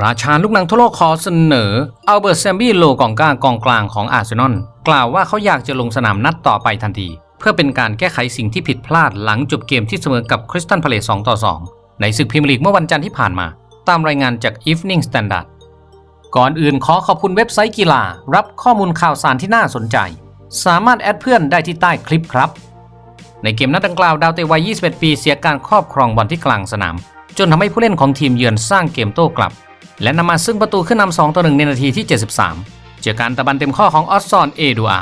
ราชาลูกหนังทั่วโลกขอเสนออัลเบิร์ตแซมบี้โลกองกลางกองกลางของอาร์เซนอลกล่าวว่าเขาอยากจะลงสนามนัดต่อไปทันที เพื่อเป็นการแก้ไขสิ่งที่ผิดพลาดหลังจบเกมที่เสมอกับคริสตันพาเลต2ต่อ 2 ในศึกพรีเมียร์ลีกเมื่อวันจันทร์ที่ผ่านมา ตามรายงานจาก Evening Standard ก่อนอื่นขอขอบคุณเว็บไซต์กีฬา รับข้อมูลข่าวสารที่น่าสนใจ สามารถแอดเพื่อนได้ที่ใต้คลิปครับ ในเกมนัดดังกล่าวดาวเตะวัย 21 ปีเสียการครอบครองบอลที่กลางสนาม จนทำให้ผู้เล่นของทีมเยือนสร้างเกมโต้กลับ และนำมาซึ่งประตูขึ้นนำ2ต่อ1ในนาทีที่ 73 เจอการตะบันเต็มข้อของออสซอนเอดูอา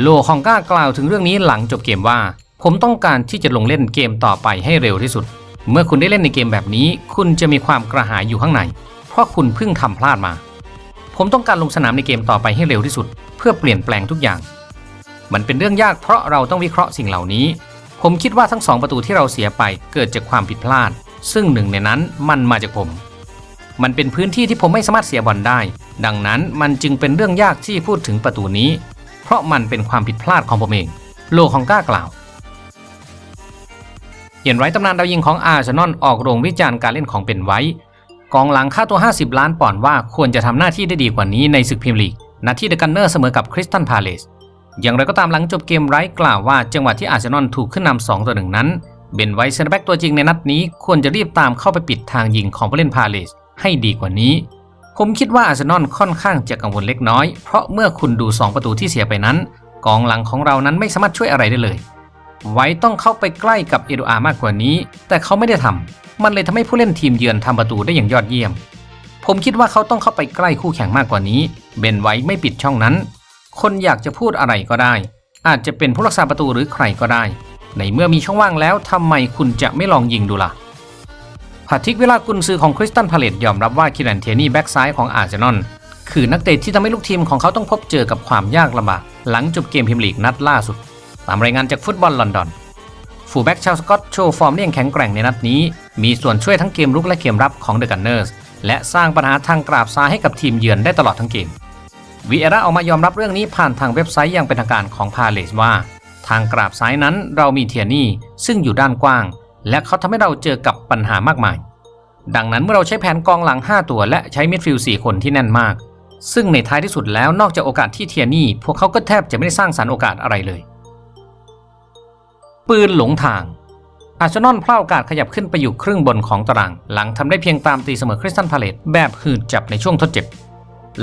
โลของก้ากล่าวถึงเรื่องนี้หลังจบเกมว่า ผมต้องการที่จะลงเล่นเกมต่อไปให้เร็วที่สุด เมื่อคุณได้เล่นในเกมแบบนี้ คุณจะมีความกระหายอยู่ข้างใน เพราะคุณเพิ่งทำพลาดมา ผมต้องการลงสนามในเกมต่อไปให้เร็วที่สุด เพื่อเปลี่ยนแปลงทุกอย่าง มันเป็นเรื่องยากเพราะเราต้องวิเคราะห์สิ่งเหล่านี้ ผมคิดว่าทั้งสองประตูที่เราเสียไปเกิดจากความผิดพลาด ซึ่งหนึ่งในนั้นมันมาจากผม มันเป็นพื้นที่ที่ผมไม่สามารถเสียบอลได้ ดังนั้นมันจึงเป็นเรื่องยากที่พูดถึงประตูนี้ เพราะมันเป็นความผิดพลาดของผมเอง โลของก้ากล่าวเห็นไว้ตำนานดาวยิงของอาร์เซนอลออกโรงวิจารณ์การเล่นของเป็นไว้ กองหลังค่าตัว 50 ล้านปอนด์ว่าควรจะทำหน้าที่ได้ดีกว่านี้ในศึกพรีเมียร์ลีกนัดที่เดอะกันเนอร์เสมอกับคริสตันพาเลสอย่างไรก็ตามหลังจบเกมไร้กล่าวว่าจังหวะที่อาร์เซนอลถูกขึ้นนำ2ต่อ1นั้น เบนไวท์เซนแบ็กตัวจริงในนัดนี้ควรจะรีบตามเข้าไปปิดทางยิงของผู้เล่นพาเลส ให้ดีกว่านี้ ผมคิดว่าอาร์เซนอลค่อนข้างจะกังวลเล็กน้อย เพราะเมื่อคุณดู 2 ประตูที่เสียไปนั้น กองหลังของเรานั้นไม่สามารถช่วยอะไรได้เลย ไว้ต้องเข้าไปใกล้กับเอโดอาร์มากกว่านี้ แต่เขาไม่ได้ทำมันเลยทำให้ผู้เล่นทีมเยือนทำประตูได้อย่างยอดเยี่ยม ผมคิดว่าเขาต้องเข้าไปใกล้คู่แข่งมากกว่านี้เบนไว้ไม่ปิดช่องนั้น คนอยากจะพูดอะไรก็ได้ อาจจะเป็นผู้รักษาประตูหรือใครก็ได้ ในเมื่อมีช่องว่างแล้วทำไมคุณจะไม่ลองยิงดูล่ะ พาทิกเวลากุนซือของคริสตันพาเลตยอมรับว่าคิรันเทียนี่แบ็กซ้ายของอาร์เซนอลคือนักเตะที่ทำให้ลูกทีมของเขาต้องพบเจอกับความยากลำบากหลังจบเกมพรีเมียร์ลีกนัดล่าสุด ตามรายงานจากฟุตบอลลอนดอนฟูลแบ็กชาวสกอตโชว์ฟอร์มได้อย่างแข็งแกร่งในนัดนี้ มีส่วนช่วยทั้งเกมรุกและเกมรับของเดอะกันเนอร์สและสร้างปัญหาทางกราบซ้ายให้กับทีมเยือนได้ตลอดทั้งเกมวีเอร่าออกมายอมรับเรื่องนี้ผ่านทางเว็บไซต์อย่างเป็นทางการของพาเลสว่า ทางกราบซ้ายนั้นเรามีเทียนี่ซึ่งอยู่ด้านกว้าง และเขาทำให้เราเจอกับปัญหามากมาย ดังนั้นเมื่อเราใช้แผนกองหลัง 5 ตัวและใช้มิดฟิลด์4คนที่แน่นมาก ซึ่งในท้ายที่สุดแล้วนอกจากโอกาสที่เทียนี่ พวกเขาก็แทบจะไม่ได้สร้างสรรค์โอกาสอะไรเลย ปืนหลงทางอาร์เซนอลพลาดโอกาสขยับขึ้นไปอยู่ครึ่งบนของตาราง หลังทำได้เพียงตามตีเสมอคริสตันพาเลตแบบหืดจับในช่วงทดเจ็บ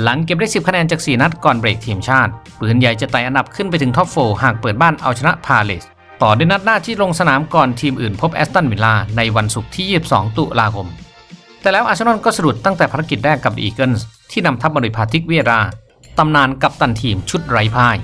หลังเก็บได้ 10 คะแนนจาก 4 นัดก่อนเบรกทีมชาติ ปืนใหญ่จะไต่อันดับขึ้นไปถึงท็อปโฟหากเปิดบ้านเอาชนะพาเลส ต่อด้วยนัดหน้าที่ลงสนามก่อนทีมอื่นพบแอสตันวิลล่าในวันศุกร์ที่ 22 ตุลาคม แต่แล้วอาร์เซนอลก็สะดุดตั้งแต่ภารกิจแรกกับอีเกิลส์ที่นำทัพมาโดยพาทิกเวียราตำนานกับตันทีมชุดไร้พ่าย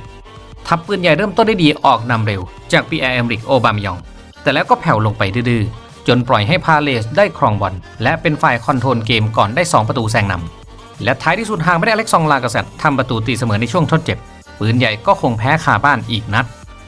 ทัพปืนใหญ่เริ่มต้นได้ดีออกนำเร็ว จากปีแอร์เอมริกโอบามยอง แต่แล้วก็แผ่วลงไปดื้อจนปล่อยให้พาเลสได้ครองบอลและเป็นฝ่ายคอนโทรลเกมก่อนได้ 2 ประตูแซงนำและท้ายที่สุดห่างไม่ได้อเล็กซองลากาเซตทำประตูตีเสมอในช่วงทดเจ็บ ปืนใหญ่ก็คงแพ้คาบ้านอีกนัด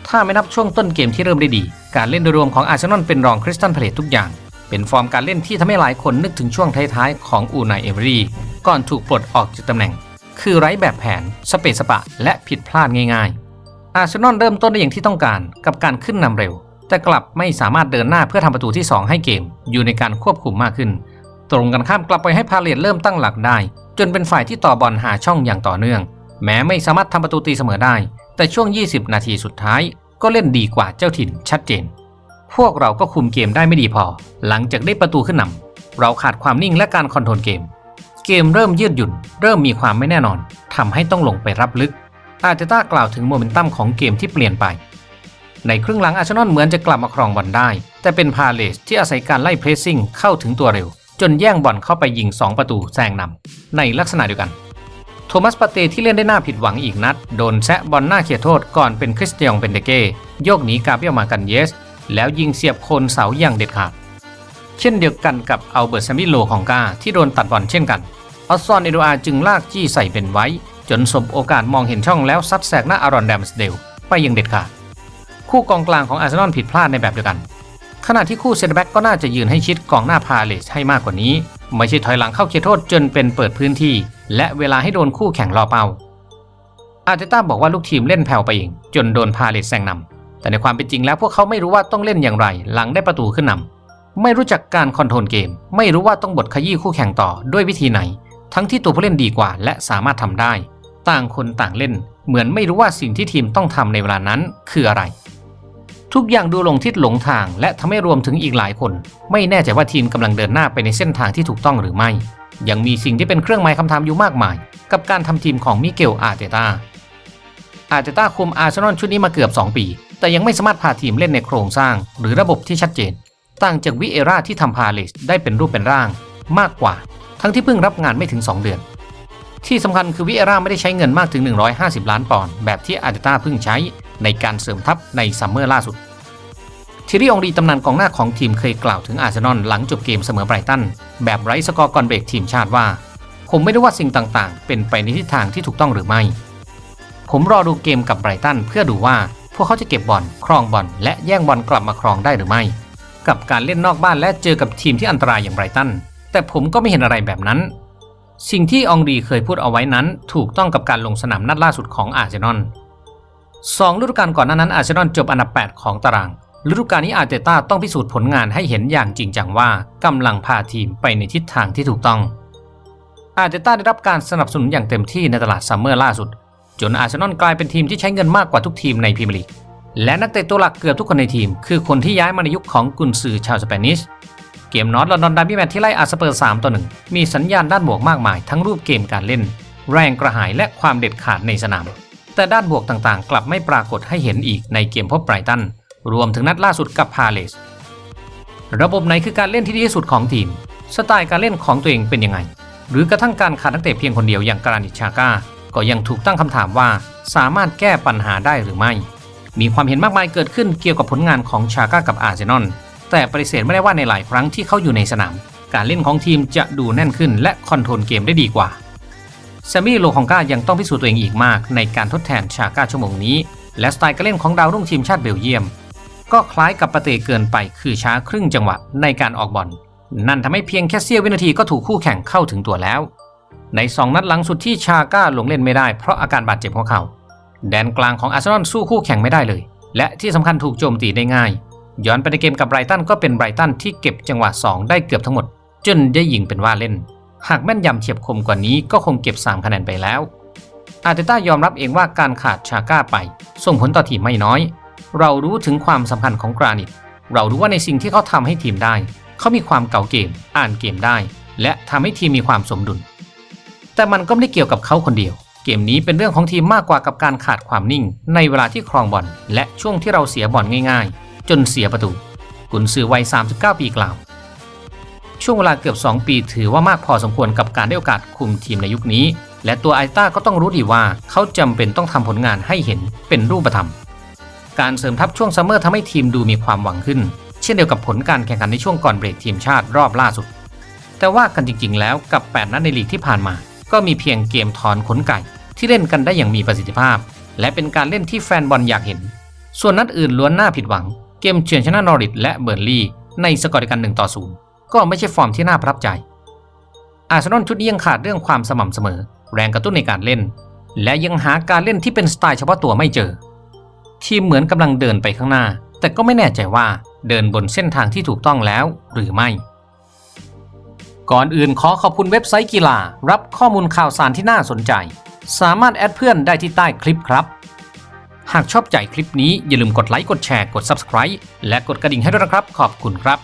ถ้าไม่นับช่วงต้นเกมที่เริ่มได้ดี การเล่นโดยรวมของอาร์เซนอลเป็นรองคริสตันพาเลตทุกอย่าง เป็นฟอร์มการเล่นที่ทำให้หลายคนนึกถึงช่วงท้ายๆของอูนายเอเมรีก่อนถูกปลดออกจากตำแหน่ง คือไร้แบบแผน สเปซสปะ และผิดพลาดง่ายๆ อาร์เซนอลเริ่มต้นได้อย่างที่ต้องการกับการขึ้นนำเร็ว แต่กลับไม่สามารถเดินหน้าเพื่อทำประตูที่ 2 ให้เกม อยู่ในการควบคุมมากขึ้น ตรงกันข้ามกลับไปให้พาเลตเริ่มตั้งหลักได้ จนเป็นฝ่ายที่ต่อบอลหาช่องอย่างต่อเนื่อง แม้ไม่สามารถทำประตูตีเสมอได้ แต่ช่วง 20 นาทีสุดท้ายก็เล่นดีกว่าเจ้าถิ่นชัดเจน พวกเราก็คุมเกมได้ไม่ดีพอ หลังจากได้ประตูขึ้นนำเราขาดความนิ่งและการคอนโทรลเกม เกมเริ่มยืดหยุ่น เริ่มมีความไม่แน่นอนทำให้ต้องลงไปรับลึก อาร์เตต้ากล่าวถึงโมเมนตัมของเกมที่เปลี่ยนไป ในครึ่งหลังอาร์เซนอลเหมือนจะกลับมาครองบอลได้ แต่เป็นพาเลสที่อาศัยการไล่เพรสซิ่งเข้าถึงตัวเร็ว จนแย่งบอลเข้าไปยิง 2 ประตูแซงนำในลักษณะเดียวกัน โทมัสปาเตที่เล่นได้หน่าผิดหวังอีกนัด โดนแซะบอลหน้าเขียโทษก่อนเป็นคริสเตียงเบนเดเก้โยกหนีกาเบียมากันเยส แล้วยิงเสียบโคนเสาอย่างเด็ดขาด เช่นเดียวกันกับอัลเบิร์ตซามิโลของกาที่โดนตัดบอลเช่นกันออสซอนเอโดอาจึงลากจี้ใส่เป็นไว้ จนสบโอกาสมองเห็นช่องแล้วซัดแสกหน้าอารอนแดมสเดลไปยังเด็ดขาด คู่กองกลางของอาร์เซนอลผิดพลาดในแบบเดียวกัน ขณะที่คู่เซนเตอร์แบ็กก็น่าจะยืนให้ชิดกองหน้าพาเลสให้มากกว่านี้ ไม่ใช่ถอยหลังเข้าเขตโทษจนเป็นเปิดพื้นที่ และเวลาให้โดนคู่แข่งรอเป้า อาร์เตต้าบอกว่าลูกทีมเล่นแผ่วไปเองจนโดนพาเลสแซงนำแต่ในความเป็นจริงแล้วพวกเขาไม่รู้ว่าต้องเล่นอย่างไร หลังได้ประตูขึ้นนำไม่รู้จักการคอนโทรลเกม ไม่รู้ว่าต้องบดขยี้คู่แข่งต่อด้วยวิธีไหน ทั้งที่ตัวผู้เล่นดีกว่า และสามารถทำได้ ต่างคนต่างเล่น เหมือนไม่รู้ว่าสิ่งที่ทีมต้องทำในเวลานั้นคืออะไร ทุกอย่างดูหลงทิศหลงทาง และทำให้รวมถึงอีกหลายคน ไม่แน่ใจว่าทีมกำลังเดินหน้าไปในเส้นทางที่ถูกต้องหรือไม่ ยังมีสิ่งที่เป็นเครื่องหมายคำถามอยู่มากมาย กับการทำทีมของมิเกลอาร์เตตาอาร์เตตาคุมอาร์เซนอลชุดนี้มาเกือบ 2 ปี แต่ยังไม่สามารถพาทีมเล่นในโครงสร้าง หรือระบบที่ชัดเจน ต่างจากวิเอราที่ทำพาเลสได้เป็นรูปเป็นร่าง มากกว่า ทั้งที่เพิ่งรับงานไม่ถึง 2 เดือน ที่สำคัญคือวิเอราไม่ได้ใช้เงินมากถึง 150 ล้านปอนด์แบบที่อาร์เตต้าเพิ่งใช้ ในการเสริมทัพในซัมเมอร์ล่าสุดทีรีองรีตำนานกองหน้าของทีมเคยกล่าวถึงอาร์เซนอลหลังจบเกมเสมอไบรตัน แบบไร้สกอร์ก่อนเบรกทีมชาติว่า ผมไม่รู้ว่าสิ่งต่างๆ เป็นไปในทิศทางที่ถูกต้องหรือไม่ ผมรอดูเกมกับไบรตันเพื่อดูว่าพวกเขาจะเก็บบอลครองบอลและแย่งบอลกลับมาครองได้หรือไม่ กับการเล่นนอกบ้านและเจอกับทีมที่อันตรายอย่างไบรตันแต่ผมก็ไม่เห็นอะไรแบบนั้น สิ่งที่องรีเคยพูดเอาไว้นั้นถูกต้องกับการลงสนามนัดล่าสุดของอาร์เซนอล สองฤดูกาลก่อนหน้านั้นอาร์เซนอลจบอันดับ 8 ของตาราง ฤดูกาลนี้อาร์เตต้าต้องพิสูจน์ผลงานให้เห็นอย่างจริงจังว่ากำลังพาทีมไปในทิศทางที่ถูกต้อง อาร์เตต้าได้รับการสนับสนุนอย่างเต็มที่ในตลาดซัมเมอร์ล่าสุด จนอาร์เซนอลกลายเป็นทีมที่ใช้เงินมากกว่าทุกทีมในพรีเมียร์ลีก และนักเตะตัวหลักเกือบทุกคนในทีม คือคนที่ย้ายมาในยุคของกุนซือชาวสเปนิชเกมนอตลอนดอนดาร์บี้แมตที่ไล่อาร์สเปอร์3ต่อ1มีสัญญาณด้านบวกมากมาย ทั้งรูปเกมการเล่น แรงกระหายและความเด็ดขาดในสนาม แต่ด้านบวกต่างๆ กลับไม่ปรากฏให้เห็นอีกในเกมพบไบรตัน รวมถึงนัดล่าสุดกับพาเลส ระบบไหนคือการเล่นที่ดีที่สุดของทีม สไตล์การเล่นของตัวเองเป็นยังไง หรือกระทั่งการขาดนักเตะเพียงคนเดียวอย่างการานิชชาก้า ก็ยังถูกตั้งคำถามว่าสามารถแก้ปัญหาได้หรือไม่ มีความเห็นมากมายเกิดขึ้นเกี่ยวกับผลงานของชาก้ากับอาร์เซนอล แต่ปฏิเสธไม่ได้ว่าในหลายครั้งที่เขาอยู่ในสนาม การเล่นของทีมจะดูแน่นขึ้นและคอนโทรลเกมได้ดีกว่า แซมมี่โลคองกายังต้องพิสูจน์ตัวเองอีกมากในการทดแทนชาก้าชั่วโมงนี้ และสไตล์การเล่นของดาวรุ่งทีมชาติเบลเยียม ก็คล้ายกับปะเตเกินไปคือช้าครึ่งจังหวะในการออกบอลนั่นทำให้เพียงแค่เสี้ยววินาทีก็ถูกคู่แข่งเข้าถึงตัวแล้ว ใน 2 นัดหลังสุดที่ชาก้าลงเล่นไม่ได้เพราะอาการบาดเจ็บของเขาแดนกลางของอาร์เซนอลสู้คู่แข่งไม่ได้เลย และที่สำคัญถูกโจมตีได้ง่าย ย้อนไปในเกมกับไบรตันก็เป็นไบรตันที่เก็บจังหวะ 2 ได้เกือบทั้งหมด จนได้ยิงเป็นว่าเล่น หากแม่นยำเฉียบคมกว่านี้ก็คงเก็บ 3 คะแนนไปแล้ว อาร์เตต้ายอมรับเองว่าการขาดชาก้าไป ส่งผลต่อทีมไม่น้อย เรารู้ถึงความสำคัญของกรานิต เรารู้ว่าในสิ่งที่เขาทำให้ทีมได้ เขามีความเก่าเกม อ่านเกมได้ และทำให้ทีมมีความสมดุล แต่มันก็ไม่ได้เกี่ยวกับเขาคนเดียว เกมนี้เป็นเรื่องของทีมมากกว่ากับการขาดความนิ่ง ในเวลาที่ครองบอลและช่วงที่เราเสียบอลง่าย ๆ จนเสียประตูกุนซือวัย 39 ปีกล่าว ช่วงเวลาเกือบ 2 ปีถือว่ามากพอสมควรกับการได้โอกาสคุมทีมในยุคนี้ และตัวไอต้าก็ต้องรู้ดีว่าเขาจำเป็นต้องทำผลงานให้เห็นเป็นรูปธรรม การเสริมทัพช่วงซัมเมอร์ทำให้ทีมดูมีความหวังขึ้น เช่นเดียวกับผลการแข่งขันในช่วงก่อนเบรกทีมชาติรอบล่าสุด แต่ว่ากันจริงๆ แล้วกับ 8 นัดในลีกที่ผ่านมา ก็มีเพียงเกมถอนขนไก่ ที่เล่นกันได้อย่างมีประสิทธิภาพ และเป็นการเล่นที่แฟนบอลอยากเห็น ส่วนนัดอื่นล้วนน่าผิดหวัง เกมเฉือนชนะนอริทและเบอร์ลี่ในสกอร์เดียกัน1ต่อ0 ก็ไม่ใช่ฟอร์มที่น่าประทับใจ อาร์เซนอลชุดนี้ยังขาดเรื่องความสม่ำเสมอ แรงกระตุ้นในการเล่น และยังหาการเล่นที่เป็นสไตล์เฉพาะตัวไม่เจอ ทีมเหมือนกำลังเดินไปข้างหน้า แต่ก็ไม่แน่ใจว่าเดินบนเส้นทางที่ถูกต้องแล้วหรือไม่ก่อนอื่นขอขอบคุณเว็บไซต์กีฬา รับข้อมูลข่าวสารที่น่าสนใจ สามารถแอดเพื่อนได้ที่ใต้คลิปครับ หากชอบใจคลิปนี้อย่าลืมกดไลค์กดแชร์กด Subscribe และกดกระดิ่งให้ด้วยนะครับ ขอบคุณครับ